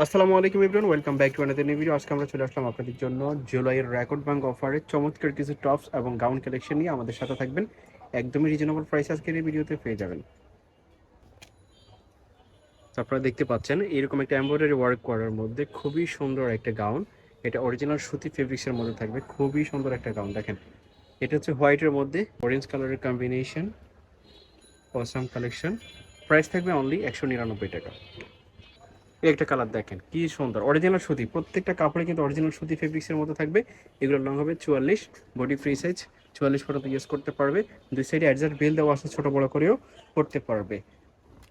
আসসালামু আলাইকুম Ibran welcome back to another new video আজকে আমরা চলে আসলাম আপনাদের জন্য জুলাইয়ের রেকর্ড ব্যাংক অফারে চমৎকার কিছু টপস এবং গাউন কালেকশন নিয়ে আমাদের সাথে থাকবেন। একদমই রিজনেবল প্রাইস আজকের এই ভিডিওতে পেয়ে যাবেন। আপনারা দেখতে পাচ্ছেন, এরকম একটা এমব্রয়ডারি ওয়ার্ক করার মধ্যে খুবই সুন্দর একটা গাউন এটা অরিজিনাল সুতি ফেব্রিক্সের মধ্যে থাকবে, খুবই সুন্দর একটা গাউন দেখেন, এটা হচ্ছে হোয়াইটের মধ্যে অরেঞ্জ কালারের কম্বিনেশন অসাম কালেকশন প্রাইস থাকবে অনলি একশো নিরানব্বই টাকা। একটা কালার দেখেন, কি সুন্দর। অরিজিনাল সুতি, প্রত্যেকটা কাপড়ে কিন্তু অরিজিনাল সুতি ফেব্রিক্সের মতো থাকবে। এগুলোর লং হবে চুয়াল্লিশ বডি ফ্রি সাইজ চুয়াল্লিশ পর্যন্ত ইউজ করতে পারবে। দুই সাইডে অ্যাডজাস্ট বেল দেওয়া আছে, ছোটো বড়ো করেও করতে পারবে।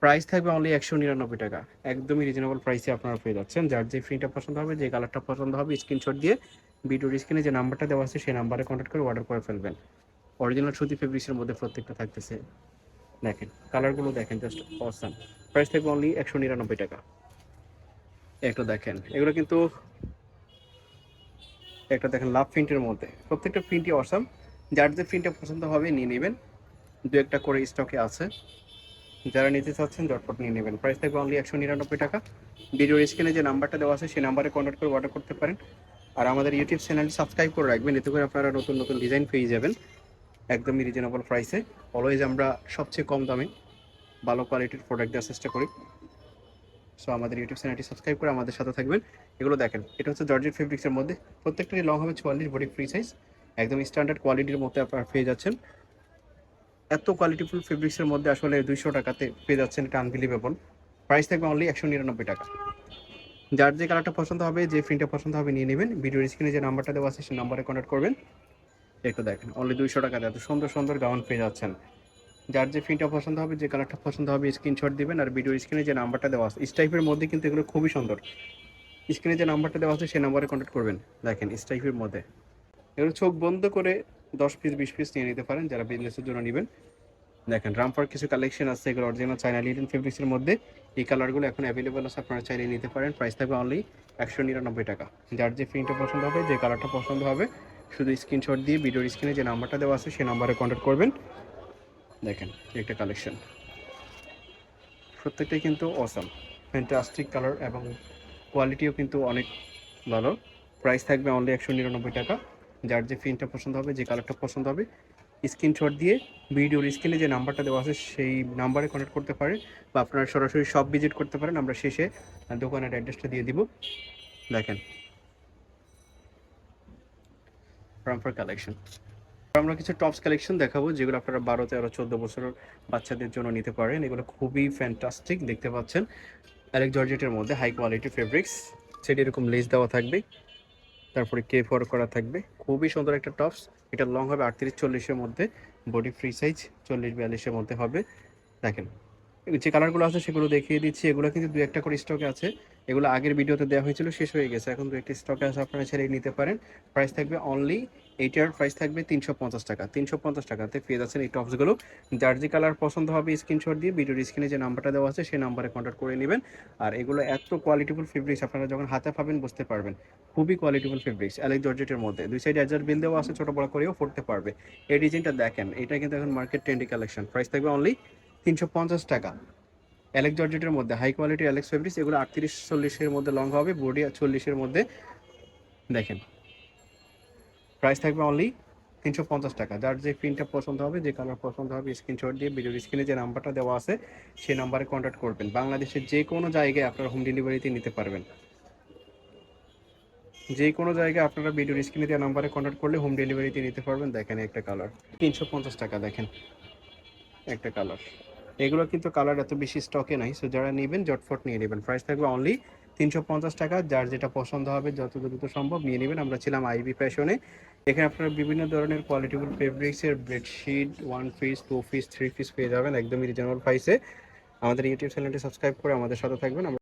প্রাইস থাকবে অনলি একশো নিরানব্বই টাকা। একদমই রিজনেবল প্রাইসে আপনারা পেয়ে যাচ্ছেন। যার যে ফ্রিটা পছন্দ হবে, যে কালারটা পছন্দ হবে স্ক্রিনশট দিয়ে ভিডিওর স্ক্রিনে যে নাম্বারটা দেওয়া আছে, সেই নাম্বারে কন্ট্যাক্ট করে অর্ডার করে ফেলবেন। অরিজিনাল সুতি ফেব্রিক্সের মধ্যে প্রত্যেকটা থাকতেছে। দেখেন কালারগুলো দেখেন জাস্ট অসাম প্রাইস থাকবে অনলি একশো নিরানব্বই টাকা। একটা দেখেন, এগুলো কিন্তু একটা দেখেন লাভ প্রিন্টের মধ্যে। প্রত্যেকটা প্রিন্টই অসাম যার যে প্রিন্টটা পছন্দ হবে নিয়ে নেবেন। দু একটা করে স্টকে আছে। যারা নিতে চাচ্ছেন জটপট নিয়ে নেবেন। প্রাইস থাকবে অনলি একশো নিরানব্বই টাকা। ভিডিওর স্ক্রিনে যে নাম্বারটা দেওয়া আছে, সেই নাম্বারে কন্ট্যাক্ট করে অর্ডার করতে পারেন। আর আমাদের ইউটিউব চ্যানেলটি সাবস্ক্রাইব করে রাখবেন। এতে করে আপনারা নতুন নতুন ডিজাইন পেয়ে যাবেন। একদমই রিজনেবল প্রাইসে অলওয়েজ আমরা সবচেয়ে কম দামে ভালো কোয়ালিটির প্রোডাক্ট দেওয়ার চেষ্টা করি। সো আমাদের ইউটিউব চ্যানেলটি সাবস্ক্রাইব করে আমাদের সাথে থাকবেন। এগুলো দেখেন, এটা হচ্ছে জর্জেট ফেব্রিক্সের মধ্যে প্রত্যেকটারই লং হবে চুয়াল্লিশ বডি ফ্রি সাইজ একদম স্ট্যান্ডার্ড কোয়ালিটির মধ্যে আপনারা পেয়ে যাচ্ছেন। এত কোয়ালিটিফুল ফেব্রিক্সের মধ্যে আসলে দুইশো টাকাতে পেয়ে যাচ্ছেন, এটা আনবিলিভেবল প্রাইস থাকবে অনলি একশো নিরানব্বই টাকা। যার যে কালারটা পছন্দ হবে, যে প্রিন্টটা পছন্দ হবে, নিয়ে নেবেন। ভিডিওর স্ক্রিনে যে নাম্বারটা দেওয়া আছে, সেই নাম্বারে কন্ট্যাক্ট করবেন। একটু দেখেন অনলি দুইশো টাকাতে এত সুন্দর সুন্দর গাউন পেয়ে যাচ্ছেন। যার যে প্রিন্টটা পছন্দ হবে, যে কালারটা পছন্দ হবে স্ক্রিনশট দিবেন আর ভিডিও স্ক্রিনে যে নাম্বারটা দেওয়া আছে ইস টাইপের মধ্যে কিন্তু এগুলো খুবই সুন্দর। স্ক্রিনে যে নাম্বারটা দেওয়া আছে সেই নাম্বারে কন্ট্যাক্ট করবেন। দেখেন ইস টাইপের মধ্যে। এগুলো চোখ বন্ধ করে দশ পিস বিশ পিস নিয়ে নিতে পারেন, যারা বিজনেসের জন্য নেবেন। দেখেন রামপার কিছু কালেকশন আছে, এগুলো অরিজিনাল চাইনা লিডেন ফেব্রিক্সের মধ্যে। এই কালারগুলো এখন অ্যাভেলেবল আছে, আপনারা চাইলে নিতে পারেন। প্রাইস থাকবে অনলি একশো নিরানব্বই টাকা। যার যে প্রিন্টটা পছন্দ হবে, যে কালারটা পছন্দ হবে, শুধু স্ক্রিনশট দিয়ে ভিডিওর স্ক্রিনে যে নাম্বারটা দেওয়া আছে সেই নাম্বারে কন্ট্যাক্ট করবেন। দেখেন, একটা কালেকশন প্রত্যেকটাই কিন্তু অসাম ফ্যান্টাস্টিক কালার এবং কোয়ালিটিও কিন্তু অনেক ভালো। প্রাইস থাকবে অনলি একশো নিরানব্বই টাকা। যার যে প্রিন্টটা পছন্দ হবে, যে কালারটা পছন্দ হবে স্ক্রিনশট দিয়ে ভিডিওর স্ক্রিনে যে নাম্বারটা দেওয়া আছে, সেই নাম্বারে কন্ট্যাক্ট করতে পারেন বা আপনারা সরাসরি শপ ভিজিট করতে পারেন। আমরা শেষে দোকানের অ্যাড্রেসটা দিয়ে দিব। দেখেন। রামফার কালেকশন আমরা কিছু টপস কালেকশন দেখাবো, যেগুলো আপনারা বারো, তেরো, চোদ্দ বছরের বাচ্চাদের জন্য নিতে পারেন। এগুলো খুবই ফ্যান্টাস্টিক দেখতে পাচ্ছেন। অ্যালেক জর্জেটের মধ্যে হাই কোয়ালিটি ফেব্রিক্স সেটি এরকম লেস দেওয়া থাকবে। তারপরে কে ফর করা থাকবে। খুবই সুন্দর একটা টপস এটা লং হবে আটত্রিশ, চল্লিশের মধ্যে। বডি ফ্রি সাইজ চল্লিশ, বিয়াল্লিশের মধ্যে হবে। দেখেন যে কালারগুলো আছে সেগুলো দেখিয়ে দিচ্ছি। এগুলো কিন্তু দু একটা করে স্টকে আছে। এগুলো আগের ভিডিওতে দেওয়া হয়েছিল, শেষ হয়ে গেছে। এখন দু একটা স্টকে আছে, আপনারা ছেড়ে নিতে পারেন। প্রাইস থাকবে অনলি এইটার প্রাইস থাকবে তিনশো পঞ্চাশ টাকা। তিনশো পঞ্চাশ টাকাতে পেয়ে যাচ্ছেন এই টপসগুলো যার যে কালার পছন্দ হবে স্ক্রিনশট দিয়ে ভিডিওর স্ক্রিনে যে নাম্বারটা দেওয়া আছে, সেই নাম্বারে কন্ট্যাক্ট করে নেবেন। আর এগুলো এত কোয়ালিটিফুল ফেব্রিক্স আপনারা যখন হাতে পাবেন, বুঝতে পারবেন। খুবই কোয়ালিটিফুল ফেব্রিক্স অ্যালেক জর্জেটের মধ্যে। দুই সাইড অ্যাজার বিল দেওয়া আছে, ছোটো বড় করেও পড়তে পারবে। এই ডিজাইনটা দেখেন, এটা কিন্তু এখন মার্কেট ট্রেন্ডি কালেকশন প্রাইস থাকবে অনলি তিনশো পঞ্চাশ টাকা। অ্যালেক জর্জেটের মধ্যে হাই কোয়ালিটি অ্যালেক্স ফেব্রিক্স এগুলো আটত্রিশ চল্লিশের মধ্যে লং হবে বডি চল্লিশের মধ্যে। দেখেন প্রাইস থাকবে অনলি তিনশো পঞ্চাশ টাকা। যার যে প্রিন্টটা পছন্দ হবে, যে কালার পছন্দ হবে স্ক্রিনশট দিয়ে ভিডিওর স্ক্রিনে যে নাম্বারটা দেওয়া আছে, সেই নাম্বারে কন্ট্যাক্ট করবেন। বাংলাদেশের যে কোনো জায়গায় আপনারা হোম ডেলিভারিতে নিতে পারবেন। যে কোনো জায়গায় আপনারা ভিডিওর স্ক্রিনে দেওয়া নাম্বারে কন্ট্যাক্ট করলে হোম ডেলিভারিতে নিতে পারবেন। দেখেন একটা কালার তিনশো পঞ্চাশ টাকা দেখেন। একটা কালার এগুলো কিন্তু কালার এত বেশি স্টকে নাই সো যারা নেবেন, জটফট নিয়ে নেবেন। প্রাইস থাকবে অনলি তিনশো পঞ্চাশ টাকা, যার যেটা পছন্দ হবে যত দ্রুত সম্ভব নিয়ে নেবেন। আমরা ছিলাম আইবি ফ্যাশনে এখানে আপনারা বিভিন্ন ধরনের কোয়ালিটিফুল ফেব্রিক্সের bedsheet one piece two piece three piece পেয়ে যাবেন, একদমই রিজনেবল প্রাইসে আমাদের ইউটিউব চ্যানেলটি সাবস্ক্রাইব করে আমাদের সাথে থাকবেন।